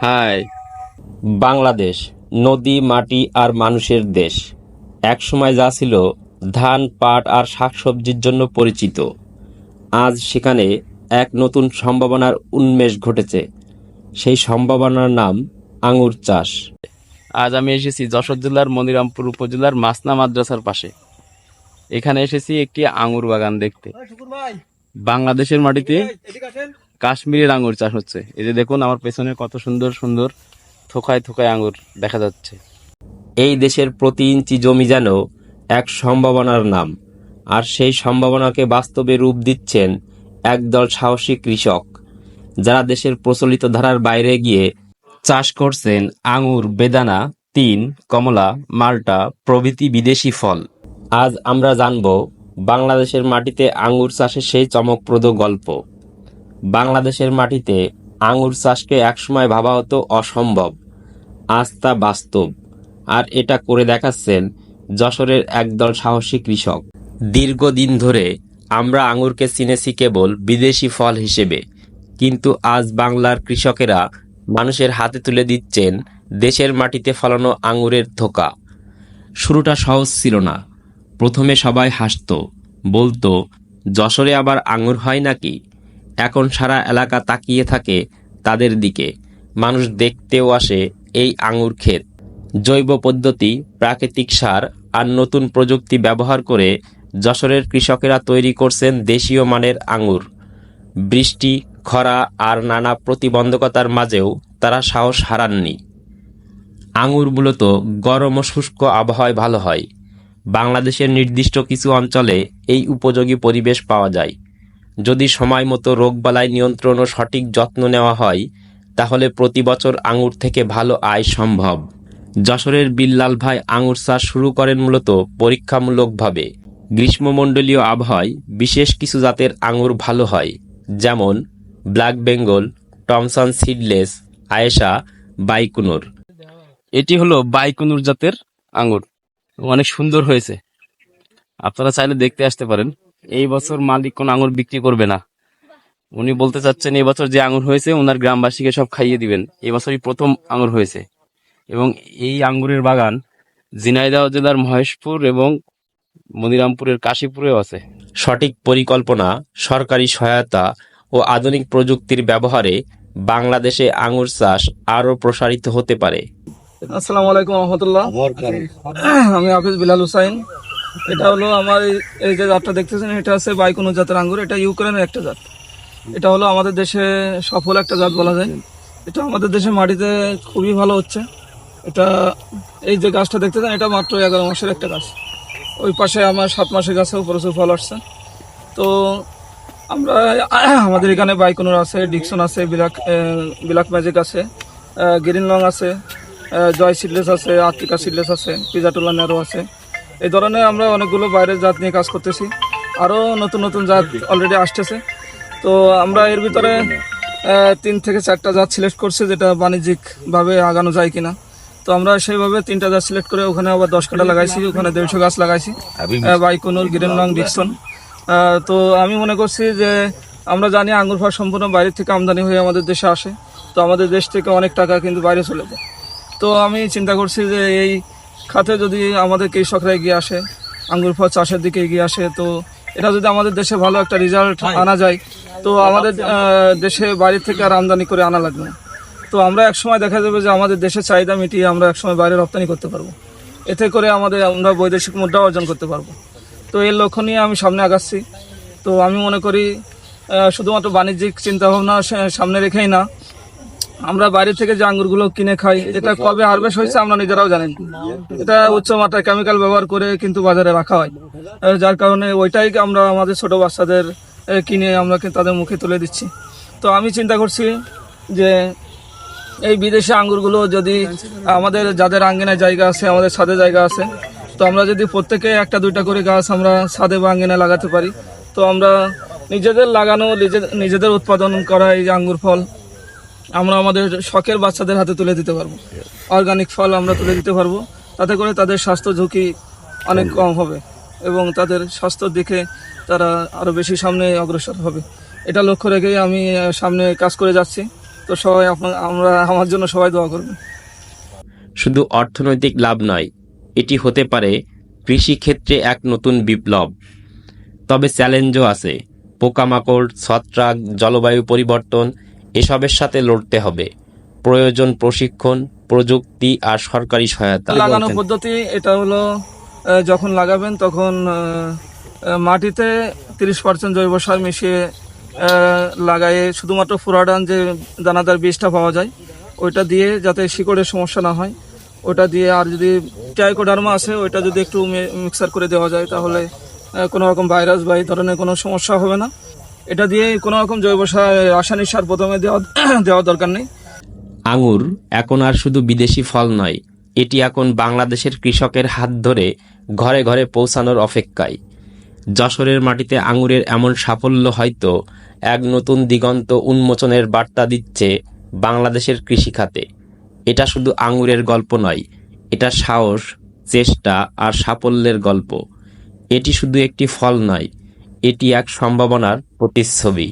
High. Bangladesh নদী মাটি আর মানুষের দেশ। একসময় যা ছিল ধান পাট আর শাকসবজির জন্য পরিচিত। আজ সেখানে এক নতুন সম্ভাবনার উন্মেষ ঘটেছে। সেই সম্ভাবনার নাম আঙুর চাষ। আজ আমি এসেছি যশোর জেলার মনিরামপুর উপজেলার মাসনা মাদ্রাসার পাশে। এখানে এসেছি একটি আঙুর বাগান দেখতে। বাংলাদেশের মাটিতে কাশ্মীরের আঙুর চাষ হচ্ছে। এই যে দেখুন, আমার পেছনে কত সুন্দর সুন্দর থোকায় থোকায় আঙুর দেখা যাচ্ছে। এই দেশের প্রতি ইঞ্চি জমি যেন এক সম্ভাবনার নাম, আর সেই সম্ভাবনাকে বাস্তবে রূপ দিচ্ছেন একদল সাহসী কৃষক, যারা দেশের প্রচলিত ধারার বাইরে গিয়ে চাষ করছেন আঙুর বেদানা, তিন, কমলা, মাল্টা, প্রভৃতি বিদেশি ফল। আজ আমরা জানব বাংলাদেশের মাটিতে আঙুর চাষের সেই চমকপ্রদ গল্প। বাংলাদেশের মাটিতে আঙুর চাষকে একসময় ভাবা হতো অসম্ভব। আজ তা বাস্তব। আর এটা করে দেখাচ্ছেন যশোরের একদল সাহসী কৃষক। দীর্ঘদিন ধরে আমরা আঙুরকে চিনেছি কেবল বিদেশি ফল হিসেবে। কিন্তু আজ বাংলার কৃষকেরা মানুষের হাতে তুলে দিচ্ছেন দেশের মাটিতে ফলানো আঙুরের থোকা শুরুটা সহজ ছিল না। প্রথমে সবাই হাসতো, বলতো, যশোরে আবার আঙুর হয় নাকি? এখন সারা এলাকা তাকিয়ে থাকে তাদের দিকে। মানুষ দেখতেও আসে এই আঙুর ক্ষেত। জৈব পদ্ধতি, প্রাকৃতিক সার আর নতুন প্রযুক্তি ব্যবহার করে যশোরের কৃষকেরা তৈরি করছেন দেশীয় মানের আঙুর। বৃষ্টি, খরা আর নানা প্রতিবন্ধকতার মাঝেও তারা সাহস হারাননি। আঙুর মূলত গরম ও শুষ্ক আবহাওয়ায় ভালো হয়। বাংলাদেশের নির্দিষ্ট কিছু অঞ্চলে এই উপযোগী পরিবেশ পাওয়া যায়। যদি সময় মতো রোগবালাই নিয়ন্ত্রণ ও সঠিক যত্ন নেওয়া হয়, তাহলে প্রতি বছর আঙুর থেকে ভালো আয় সম্ভব। যশোরের বিল্লাল ভাই আঙুর চাষ শুরু করেন মূলত পরীক্ষামূলকভাবে। গ্রীষ্মমণ্ডলীয় আবহাওয়ায় বিশেষ কিছু জাতের আঙুর ভালো হয়, যেমন black Bengal, Thompson seedless, Ayesha, Baikonur. এটি হলো বাইকুনুর জাতের আঙুর। অনেক সুন্দর হয়েছে। আপনারা চাইলে দেখতে আসতে পারেন। এই বছর মালিক কোন আঙুর বিক্রি করবে না। উনি বলতে চাচ্ছেন এই বছর যে আঙুর হয়েছে ওনার গ্রামবাসীকে সব খাইয়ে দিবেন। এই বছরই প্রথম আঙুর হয়েছে। এবং এই আঙ্গুরের বাগান ঝিনাইদহ জেলার মহেশপুর এবং মনিরামপুরের কাশীপুরেও আছে। সঠিক পরিকল্পনা সরকারি সহায়তা ও আধুনিক প্রযুক্তির ব্যবহারে বাংলাদেশে আঙুর চাষ আরও প্রসারিত হতে পারে। আসসালামু আলাইকুম রহমতুল্লাহ। আমি হাফিজ বিলাল হুসাইন। এটা হলো আমার এই- যে জাতটা দেখতেছেন, এটা হচ্ছে বাইকুনো জাতের আঙ্গুর, এটা ইউক্রেনের একটা জাত। এটা হলো আমাদের দেশে সফল একটা জাত বলা যায়। এটা আমাদের দেশে মাটিতে খুবই ভালো হচ্ছে। এটা এই যে গাছটা দেখতেছেন এটা মাত্র এগারো মাসের একটা গাছ। ওই পাশে আমার সাত মাসের গাছেও প্রচুর ফল আসছে। তো আমরা, আমাদের এখানে বাইকুনুর আছে, ডিকসন আছে, বিলাক বিলাক ম্যাজিক আছে গ্রিন লং আছে জয় সিডলেস আছে আর্টিকা সিডলেস আছে, পিজাটুলা নেরো আছে। এই ধরনের আমরা অনেকগুলো বাইরের জাত নিয়ে কাজ করতেছি। আরও নতুন নতুন জাত অলরেডি আসতেছে। তো আমরা এর ভিতরে তিন থেকে চারটা জাত সিলেক্ট করছি যেটা বাণিজ্যিকভাবে আগানো যায় কিনা। তো আমরা সেইভাবে তিনটা জাত সিলেক্ট করে ওখানে আবার দশ কাটা লাগাইছি ওখানে দেড়শো গাছ লাগাইছি। Baikonur green long Dixon. তো আমি মনে করছি যে আমরা জানি আঙ্গুর ফল সম্পূর্ণ বাইরে থেকে আমদানি হয়ে আমাদের দেশে আসে। তো আমাদের দেশ থেকে অনেক টাকা কিন্তু বাইরে চলে যায়। তো আমি চিন্তা করছি যে এই খাতে যদি আমাদের কৃষকরা এগিয়ে আসে আঙ্গুর ফল চাষের দিকে এগিয়ে আসে তো এটা যদি আমাদের দেশে ভালো একটা রেজাল্ট আনা যায় তো আমাদের দেশে বাইরে থেকে আর আমদানি করে আনা লাগবে না। তো আমরা একসময় দেখা যাবে যে আমাদের দেশের চাহিদা মিটিয়ে আমরা একসময় বাইরে রপ্তানি করতে পারব। এতে করে আমাদের আমরা বৈদেশিক মুদ্রা অর্জন করতে পারব। তো এর লক্ষ্য নিয়ে আমি সামনে আগাচ্ছি। তো আমি মনে করি শুধুমাত্র বাণিজ্যিক চিন্তাভাবনা সামনে রেখেই না আমরা বাইরে থেকে যে আঙ্গুরগুলো কিনে খাই, এটা কবে হারভেস্ট হয়েছে আমরা নিজেরাও জানেন এটা উচ্চ মাত্রায় কেমিক্যাল ব্যবহার করে কিন্তু বাজারে রাখা হয়। যার কারণে ওইটাই আমরা আমাদের ছোট বাচ্চাদের কিনে আমরা তাদের মুখে তুলে দিচ্ছি। তো আমি চিন্তা করছি যে এই বিদেশি আঙ্গুরগুলো যদি আমাদের যাদের আঙ্গিনায় জায়গা আছে, আমাদের ছাদে জায়গা আছে, তো আমরা যদি প্রত্যেকে একটা, দুইটা করে গাছ আমরা ছাদে বা আঙ্গিনায় লাগাতে পারি, তো আমরা নিজেদের লাগানো নিজে- নিজেদের উৎপাদন করা এই আঙ্গুর ফল আমরা আমাদের শখের বাচ্চাদের হাতে তুলে দিতে পারব। অর্গানিক ফল আমরা তুলে দিতে পারব। তাতে করে তাদের স্বাস্থ্য ঝুঁকি অনেক কম হবে এবং তাদের স্বাস্থ্যর দিকে তারা আরও বেশি সামনে অগ্রসর হবে। এটা লক্ষ্য রেখেই আমি সামনে কাজ করে যাচ্ছি। তো সবাই আপনার আমরা আমার জন্য সবাই দোয়া করবেন। শুধু অর্থনৈতিক লাভ নয় এটি হতে পারে কৃষিক্ষেত্রে এক নতুন বিপ্লব। তবে চ্যালেঞ্জও আছে। পোকামাকড় ছত্রাক জলবায়ু পরিবর্তন এসবের সাথে লড়তে হবে। প্রয়োজন প্রশিক্ষণ প্রযুক্তি আর সরকারি সহায়তা। লাগানোর পদ্ধতি এটা হলো যখন লাগাবেন তখন মাটিতে তিরিশ পার্সেন্ট জৈব সার মিশিয়ে লাগায়ে শুধুমাত্র ফুরাডান যে দানাদার বীজটা পাওয়া যায় ওইটা দিয়ে যাতে শিকড়ের সমস্যা না হয় ওটা দিয়ে আর যদি টাইকোডার্মা আছে ওইটা যদি একটু মিক্সার করে দেওয়া যায় তাহলে কোনো রকম ভাইরাস বা এই ধরনের কোনো সমস্যা হবে না। এটা দিয়ে কোনো রকম জৈব সার, রাসায়নিক সার প্রথমে দেওয়া, দেওয়ার দরকার নেই। আঙুর এখন আর শুধু বিদেশি ফল নয়, এটি এখন বাংলাদেশের কৃষকের হাত ধরে ঘরে ঘরে পৌঁছানোর অপেক্ষায়। যশোরের মাটিতে আঙুরের এমন সাফল্য হয়তো এক নতুন দিগন্ত উন্মোচনের বার্তা দিচ্ছে বাংলাদেশের কৃষিখাতে। এটা শুধু আঙুরের গল্প নয়, এটা সাহস, চেষ্টা আর সাফল্যের গল্প। এটি শুধু একটি ফল নয় এটি এক সম্ভাবনার প্রতিচ্ছবি।